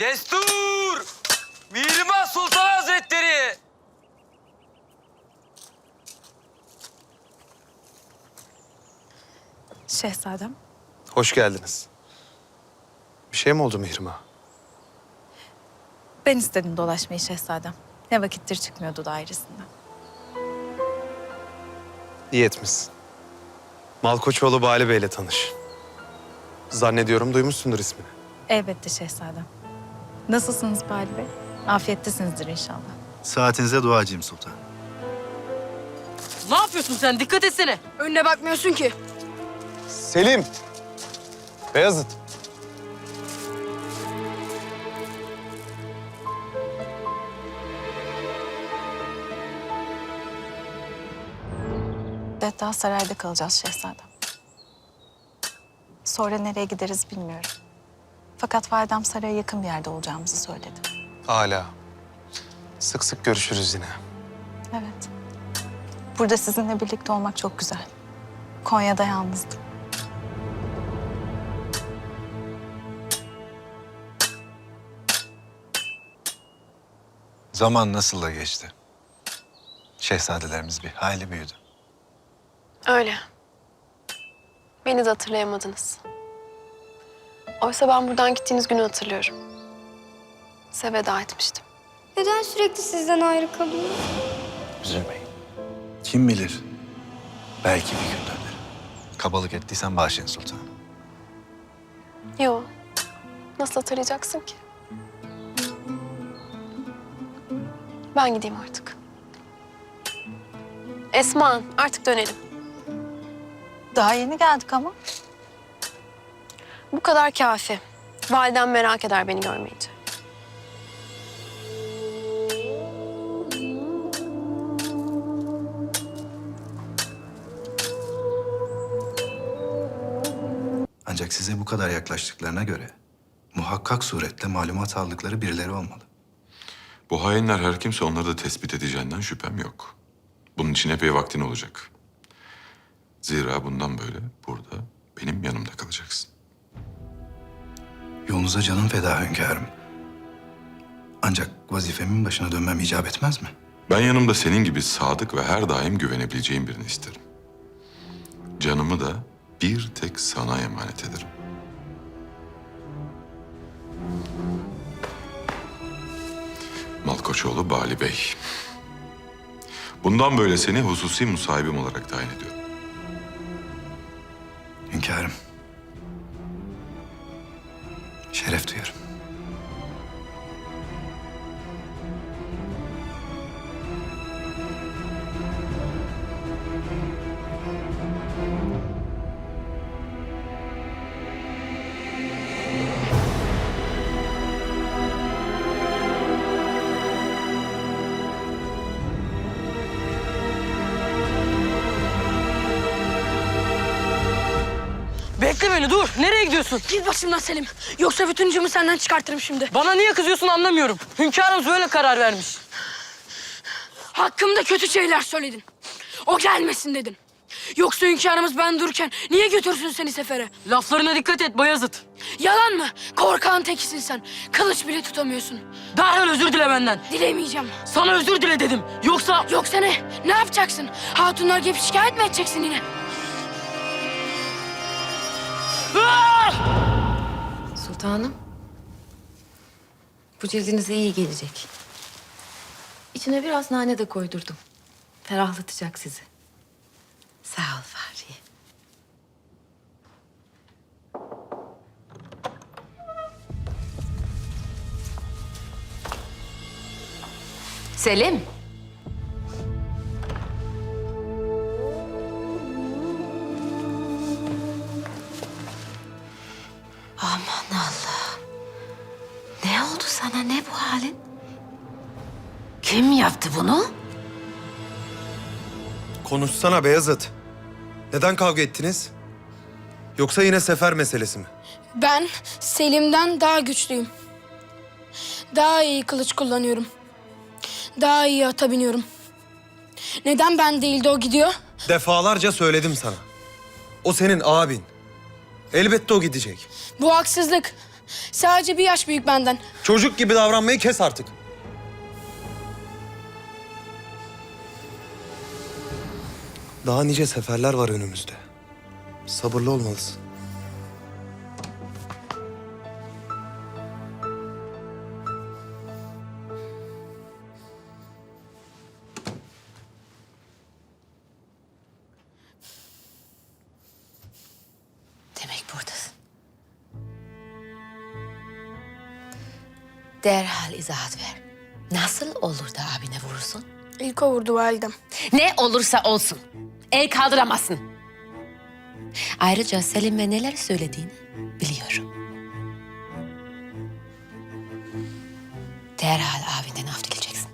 Destur! Mihrimah Sultan Hazretleri! Şehzadem. Hoş geldiniz. Bir şey mi oldu Mihrimah? Ben istedim dolaşmayı şehzadem. Ne vakittir çıkmıyordu dairesinden. İyi etmişsin. Malkoçoğlu Bali Bey'le tanış. Zannediyorum duymuşsundur ismini. Elbette şehzadem. Nasılsınız Bali Bey? Afiyettesinizdir inşallah. Saatinize duacıyım sultan. Ne yapıyorsun sen? Dikkat etsene. Önüne bakmıyorsun ki. Selim! Beyazıt. Hatta sarayda kalacağız şehzadem. Sonra nereye gideriz bilmiyorum. Fakat validem saraya yakın bir yerde olacağımızı söyledi. Hala. Sık sık görüşürüz yine. Evet. Burada sizinle birlikte olmak çok güzel. Konya'da yalnızdım. Zaman nasıl da geçti. Şehzadelerimiz bir hayli büyüdü. Öyle. Beni de hatırlayamadınız. Oysa ben buradan gittiğiniz günü hatırlıyorum. Size veda etmiştim. Neden sürekli sizden ayrı kalıyor? Üzülmeyin. Kim bilir? Belki bir gün dönerim. Kabalık ettiysen bağışlayın sultanım. Yo. Nasıl hatırlayacaksın ki? Ben gideyim artık. Esma, artık dönelim. Daha yeni geldik ama. Bu kadar kafi. Validem merak eder beni görmeyince. Ancak size bu kadar yaklaştıklarına göre muhakkak suretle malumat aldıkları birileri olmalı. Bu hainler her kimse onları da tespit edeceğinden şüphem yok. Bunun için epey vaktin olacak. Zira bundan böyle burada benim yanımda kalacaksın. Yolunuza canım feda hünkârım. Ancak vazifemin başına dönmem icap etmez mi? Ben yanımda senin gibi sadık ve her daim güvenebileceğim birini isterim. Canımı da bir tek sana emanet ederim. Malkoçoğlu Bali Bey. Bundan böyle seni hususi musahibim olarak tayin ediyorum. Hünkârım. Şeref duyarım. Bekle beni dur. Nereye gidiyorsun? Git başımdan Selim. Yoksa bütün cımı senden çıkartırım şimdi. Bana niye kızıyorsun anlamıyorum. Hünkârımız böyle karar vermiş. Hakkımda kötü şeyler söyledin. O gelmesin dedin. Yoksa hünkârımız ben dururken niye götürsün seni sefere? Laflarına dikkat et Bayezid. Yalan mı? Korkağın tekisin sen. Kılıç bile tutamıyorsun. Derhal özür dile benden. Dilemeyeceğim. Sana özür dile dedim. Yoksa... Yoksa ne? Ne yapacaksın? Hatunlar gelip şikayet mi edeceksin yine? Sultanım. Bu cildinize iyi gelecek. İçine biraz nane de koydurdum. Ferahlatacak sizi. Sağ ol Fahriye. Selim. Halin? Kim yaptı bunu? Konuşsana Beyazıt. Neden kavga ettiniz? Yoksa yine sefer meselesi mi? Ben Selim'den daha güçlüyüm. Daha iyi kılıç kullanıyorum. Daha iyi ata biniyorum. Neden ben değil de o gidiyor? Defalarca söyledim sana. O senin abin. Elbette o gidecek. Bu haksızlık. Sadece bir yaş büyük benden. Çocuk gibi davranmayı kes artık. Daha nice seferler var önümüzde. Sabırlı olmalısın. Derhal izahat ver. Nasıl olur da abine vurursun? İlk o vurdu validem. Ne olursa olsun. El kaldıramazsın. Ayrıca Selim'e neler söylediğini biliyorum. Derhal abinden af dileyeceksin.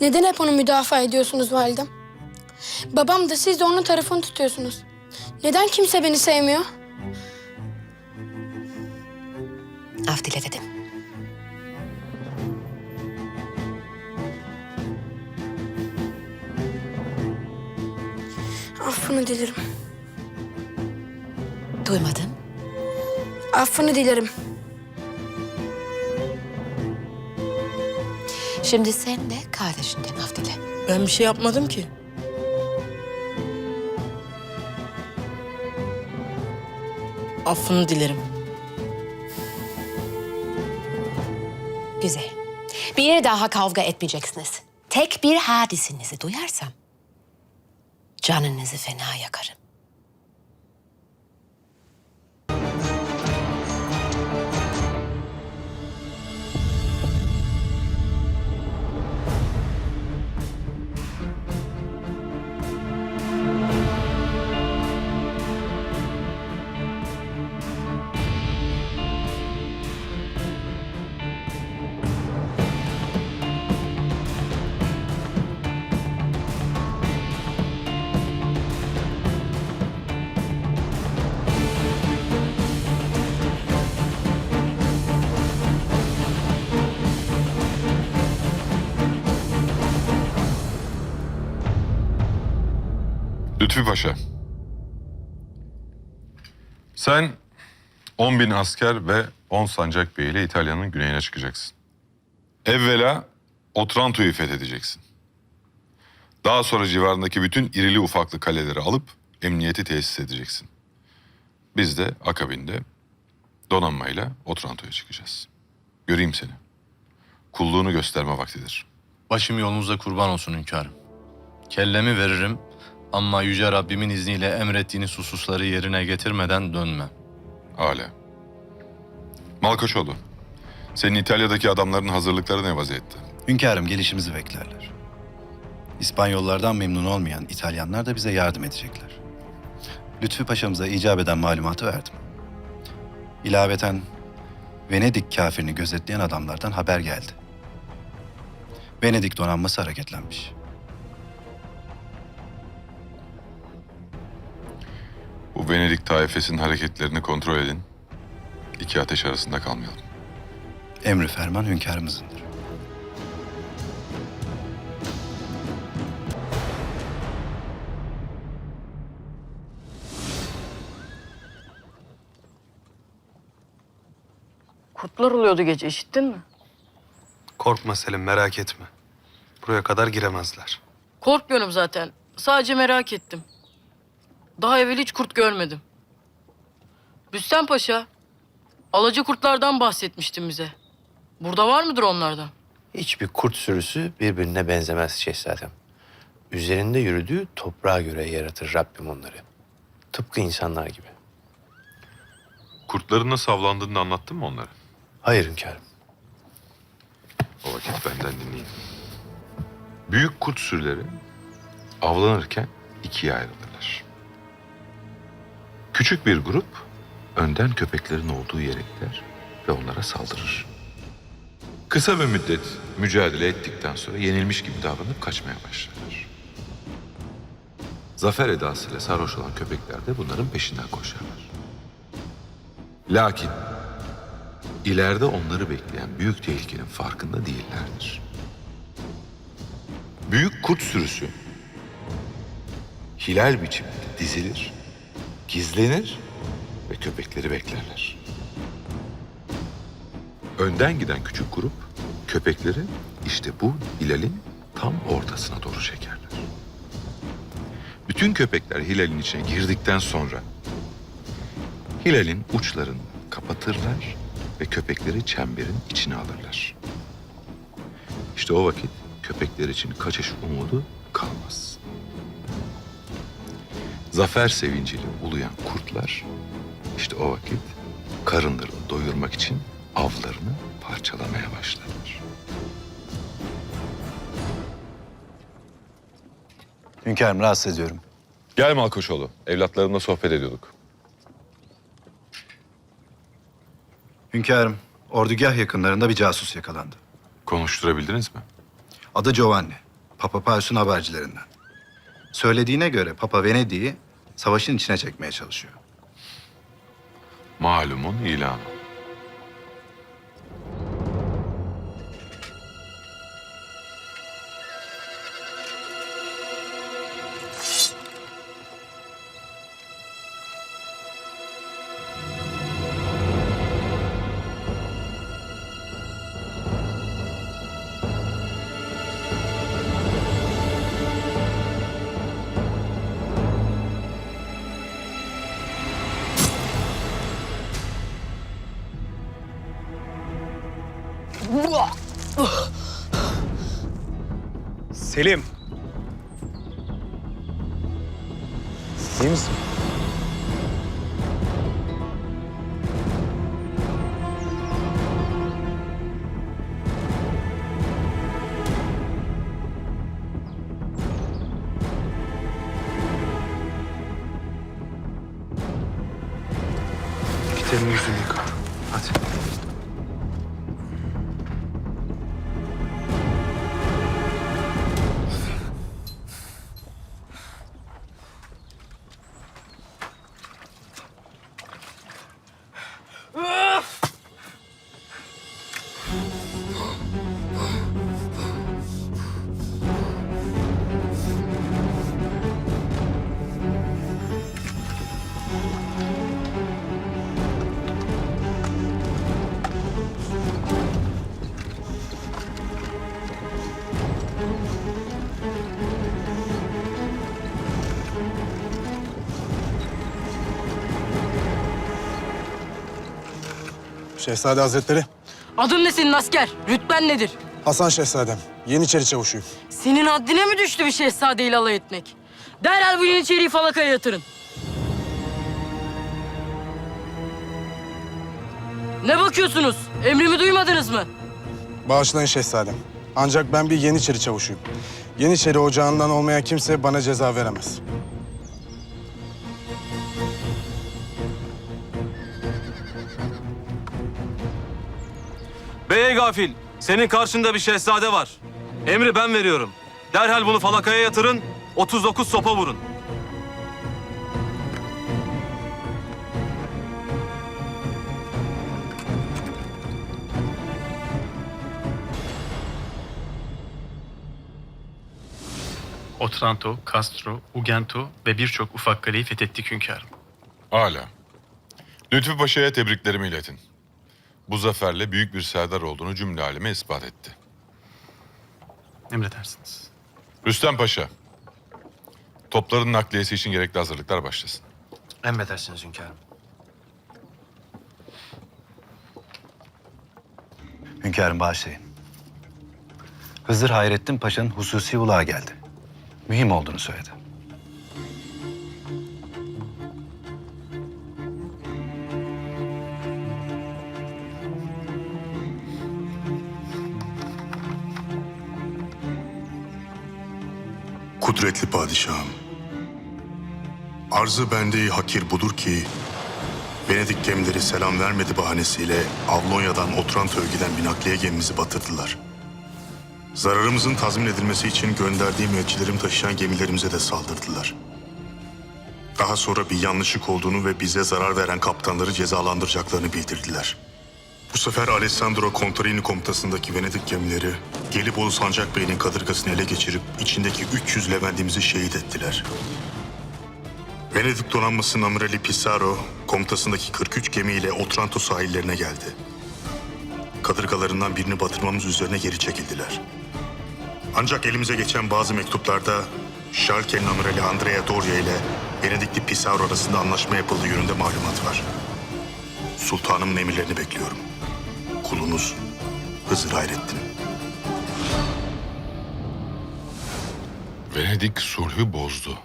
Neden hep onu müdafaa ediyorsunuz validem? Babam da siz de onun tarafını tutuyorsunuz. Neden kimse beni sevmiyor? Af dile dedim. Affını dilerim. Duymadım. Affını dilerim. Şimdi sen de kardeşinden af dile. Ben bir şey yapmadım ki. Affını dilerim. Güzel. Bir daha kavga etmeyeceksiniz. Tek bir hadisinizi duyarsam canınızı fena yakarım. Lütfü Paşa. Sen 10 bin asker ve 10 sancak beyiyle İtalya'nın güneyine çıkacaksın. Evvela Otranto'yu fethedeceksin. Daha sonra civarındaki bütün irili ufaklı kaleleri alıp emniyeti tesis edeceksin. Biz de akabinde donanmayla Otranto'ya çıkacağız. Göreyim seni. Kulluğunu gösterme vaktidir. Başım yolunuzda kurban olsun hünkârım. Kellemi veririm ama Yüce Rabbimin izniyle emrettiğiniz hususları yerine getirmeden dönmem. Hala. Malkoçoğlu, senin İtalya'daki adamların hazırlıkları ne vaziyette? Hünkârım gelişimizi beklerler. İspanyollardan memnun olmayan İtalyanlar da bize yardım edecekler. Lütfü Paşa'mıza icap eden malumatı verdim. İlaveten Venedik kafirini gözetleyen adamlardan haber geldi. Venedik donanması hareketlenmiş. Bu Venedik taifesinin hareketlerini kontrol edin. İki ateş arasında kalmayalım. Emri ferman hünkârımızındır. Kurtlar oluyordu gece işittin mi? Korkma Selim merak etme. Buraya kadar giremezler. Korkmuyorum zaten. Sadece merak ettim. Daha evvel hiç kurt görmedim. Rüstem Paşa, alaca kurtlardan bahsetmiştin bize. Burada var mıdır onlardan? Hiçbir kurt sürüsü birbirine benzemez şehzadem. Üzerinde yürüdüğü toprağa göre yaratır Rabbim onları. Tıpkı insanlar gibi. Kurtların nasıl avlandığını anlattın mı onlara? Hayır hünkârım. O vakit benden dinleyin. Büyük kurt sürüleri avlanırken ikiye ayrılırlar. Küçük bir grup önden köpeklerin olduğu yere gider ve onlara saldırır. Kısa bir müddet mücadele ettikten sonra yenilmiş gibi davranıp kaçmaya başlarlar. Zafer edasıyla sarhoş olan köpekler de bunların peşinden koşarlar. Lakin ileride onları bekleyen büyük tehlikenin farkında değillerdir. Büyük kurt sürüsü hilal biçiminde dizilir, gizlenir ve köpekleri beklerler. Önden giden küçük grup köpekleri işte bu hilalin tam ortasına doğru çekerler. Bütün köpekler hilalin içine girdikten sonra hilalin uçlarını kapatırlar ve köpekleri çemberin içine alırlar. İşte o vakit köpekler için kaçış umudu kalmaz. Zafer sevinciyle uluyan kurtlar işte o vakit karınlarını doyurmak için avlarını parçalamaya başlarlar. Hünkârım rahatsız ediyorum. Gel Malkoçoğlu. Evlatlarımla sohbet ediyorduk. Hünkârım, ordugah yakınlarında bir casus yakalandı. Konuşturabildiniz mi? Adı Giovanni. Papa Pius'un habercilerinden. Söylediğine göre Papa Venedik'i savaşın içine çekmeye çalışıyor. Malumun ilanı. Selim. İyi misin? Git elini yüzünü yıka. Şehzade Hazretleri, Adın ne senin asker? Rütben nedir? Hasan Şehzadem. Yeniçeri çavuşuyum. Senin haddine mi düştü bir şehzadeyle alay etmek? Derhal bu yeniçeriyi falakaya yatırın. Ne bakıyorsunuz? Emrimi duymadınız mı? Bağışlayın Şehzadem. Ancak ben bir Yeniçeri çavuşuyum. Yeniçeri ocağından olmayan kimse bana ceza veremez. Bey gafil, senin karşında bir şehzade var. Emri ben veriyorum. Derhal bunu falakaya yatırın, 39 sopa vurun. Otranto, Castro, Ugento ve birçok ufak kaleyi fethettik hünkârım. Hala. Lütfü Paşa'ya tebriklerimi iletin. Bu zaferle büyük bir serdar olduğunu cümle aleme ispat etti. Emredersiniz. Rüstem Paşa, topların nakliyesi için gerekli hazırlıklar başlasın. Emredersiniz hünkârım. Hünkârım bağışlayın. Hızır Hayrettin Paşa'nın hususi ulağı geldi. Mühim olduğunu söyledi. Kudretli padişahım. Arzı bendeyi hakir budur ki... Venedik gemileri selam vermedi bahanesiyle Avlonya'dan Otranto'ya giden bir nakliye gemimizi batırdılar. Zararımızın tazmin edilmesi için gönderdiğim elçilerim taşıyan gemilerimize de saldırdılar. Daha sonra bir yanlışlık olduğunu ve bize zarar veren kaptanları cezalandıracaklarını bildirdiler. Bu sefer Alessandro Contarini komutasındaki Venedik gemileri Gelibolu Sancak Bey'in kadırgasını ele geçirip içindeki 300 Leventimizi şehit ettiler. Venedik donanmasının amirali Pissarro komutasındaki 43 gemiyle Otranto sahillerine geldi. kadırgalarından birini batırmamız üzerine geri çekildiler. Ancak elimize geçen bazı mektuplarda Schalke'nin amirali Andrea Doria ile Venedikli Pissarro arasında anlaşma yapıldığı yönünde malumat var. Sultanımın emirlerini bekliyorum. Kulunuz Hızır Hayrettin. Venedik sulhü bozdu.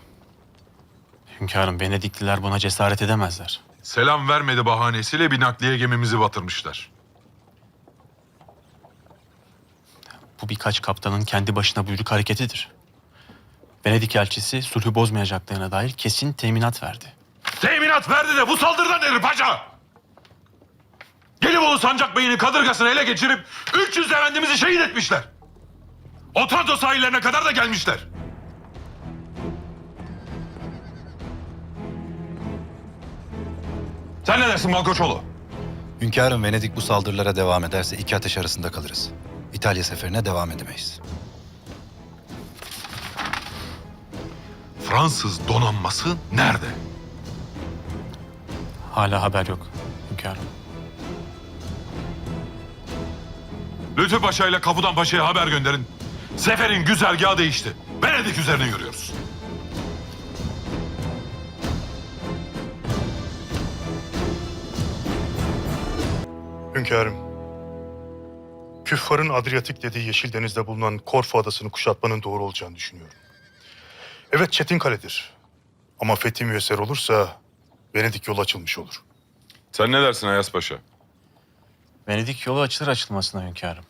Hünkârım Venedikliler buna cesaret edemezler. Selam vermedi bahanesiyle bir nakliye gemimizi batırmışlar. Bu birkaç kaptanın kendi başına buyruk hareketidir. Venedik elçisi sulhü bozmayacaklarına dair kesin teminat verdi. Teminat verdi de bu saldırıdan nedir paşa? Gelibolu Sancak Bey'in kadırgasını ele geçirip 300 efendimizi şehit etmişler. Otranto sahillerine kadar da gelmişler. Sen ne dersin Malkoçoğlu? Hünkârım Venedik bu saldırılara devam ederse iki ateş arasında kalırız. İtalya seferine devam edemeyiz. Fransız donanması nerede? Hala haber yok hünkârım. Lütfü Paşa ile Kapıdan Paşa'ya haber gönderin. Seferin güzergahı değişti. Venedik üzerine yürüyoruz. Hünkârım, küffarın Adriyatik dediği Yeşil Deniz'de bulunan Korfu adasını kuşatmanın doğru olacağını düşünüyorum. Evet çetin kaledir. Ama fethi müyesser olursa Venedik yolu açılmış olur. Sen ne dersin Ayas Paşa? Venedik yolu açılır açılmasına hünkârım.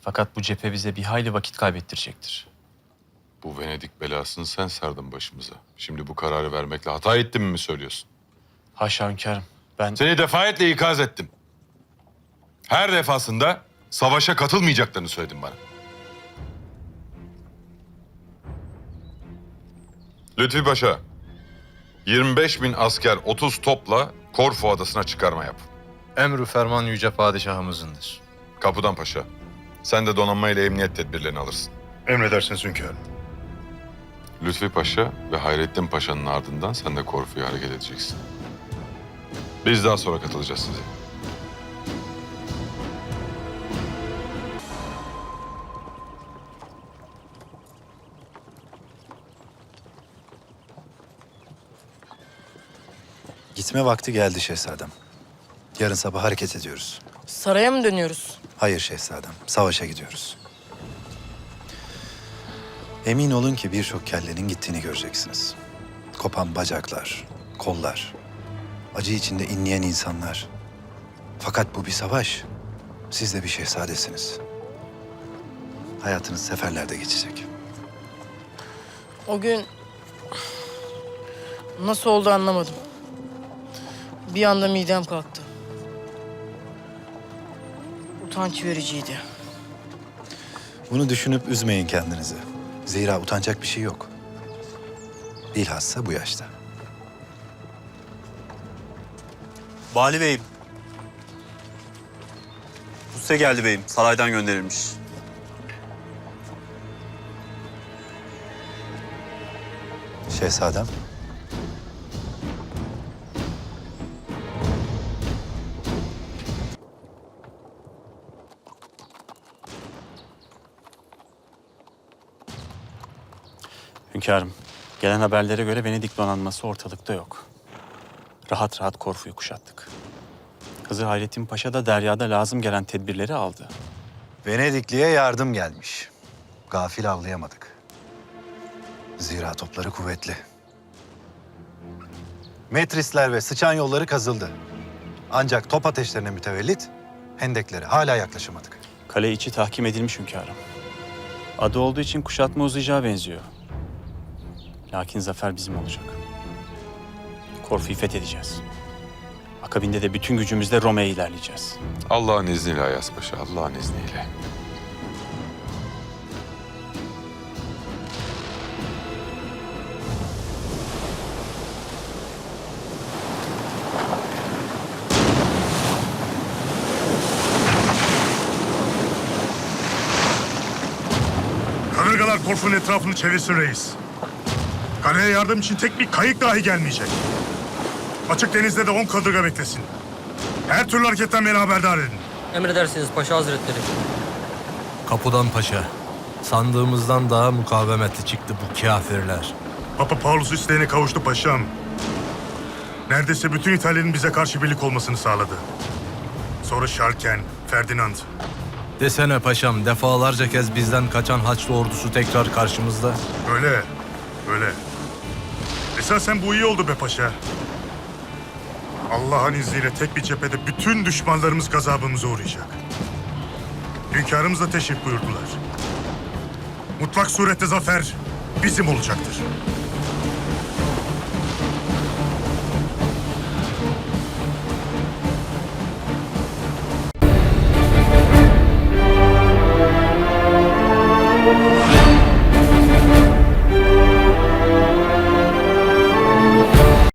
Fakat bu cephe bize bir hayli vakit kaybettirecektir. Bu Venedik belasını sen sardın başımıza. Şimdi bu kararı vermekle hata ettim mi söylüyorsun? Haşa hünkârım. Ben Seni defayetle ikaz ettim. Her defasında savaşa katılmayacaklarını söyledin bana. Lütfi Paşa, 25 bin asker 30 topla Korfu adasına çıkarma yap. Emrü ferman yüce padişahımızındır. Kapıdan Paşa, sen de donanma ile emniyet tedbirlerini alırsın. Emredersiniz hünkârım. Lütfi Paşa ve Hayrettin Paşa'nın ardından sen de Korfu'ya hareket edeceksin. Biz daha sonra katılacağız size. Gitme vakti geldi şehzadem. Yarın sabah hareket ediyoruz. Saraya mı dönüyoruz? Hayır şehzadem, savaşa gidiyoruz. Emin olun ki birçok kellenin gittiğini göreceksiniz. Kopan bacaklar, kollar, acı içinde inleyen insanlar. Fakat bu bir savaş. Siz de bir şehzadesiniz. Hayatınız seferlerde geçecek. O gün nasıl oldu anlamadım. Bir anda midem kalktı. Utanç vericiydi. Bunu düşünüp üzmeyin kendinizi. Zira utanacak bir şey yok. Bilhassa bu yaşta. Vali Bey'im. Husse geldi beyim. Saraydan gönderilmiş. Şehzadem. Hünkârım, gelen haberlere göre Venedik donanması ortalıkta yok. Rahat rahat Korfu'yu kuşattık. Hızır Hayrettin Paşa da deryada lazım gelen tedbirleri aldı. Venedikli'ye yardım gelmiş. Gafil avlayamadık. Zira topları kuvvetli. Metrisler ve sıçan yolları kazıldı. Ancak top ateşlerine mütevellit hendeklere hala yaklaşamadık. Kale içi tahkim edilmiş hünkârım. Adı olduğu için kuşatma uzayacağı benziyor. Lakin zafer bizim olacak. Korfu'yu fethedeceğiz. Akabinde de bütün gücümüzle Roma'ya ilerleyeceğiz. Allah'ın izniyle Ayas Paşa, Allah'ın izniyle. Kadırgalar Korfu'nun etrafını çevirsin reis. Kaleye yardım için tek bir kayık dahi gelmeyecek. Açık denizde de on kadırga beklesin. Her türlü hareketten beni haberdar edin. Emredersiniz Paşa Hazretleri. Kapıdan paşa. Sandığımızdan daha mukavemetli çıktı bu kafirler. Papa Paulus isteğine kavuştu paşam. Neredeyse bütün İtalya'nın bize karşı birlik olmasını sağladı. Sonra Şarken, Ferdinand. Desene paşam defalarca kez bizden kaçan Haçlı ordusu tekrar karşımızda. Öyle, öyle. Esasen bu iyi oldu be paşa. Allah'ın izniyle tek bir cephede bütün düşmanlarımız gazabımıza uğrayacak. Hünkârımız da teşrif buyurdular. Mutlak surette zafer bizim olacaktır.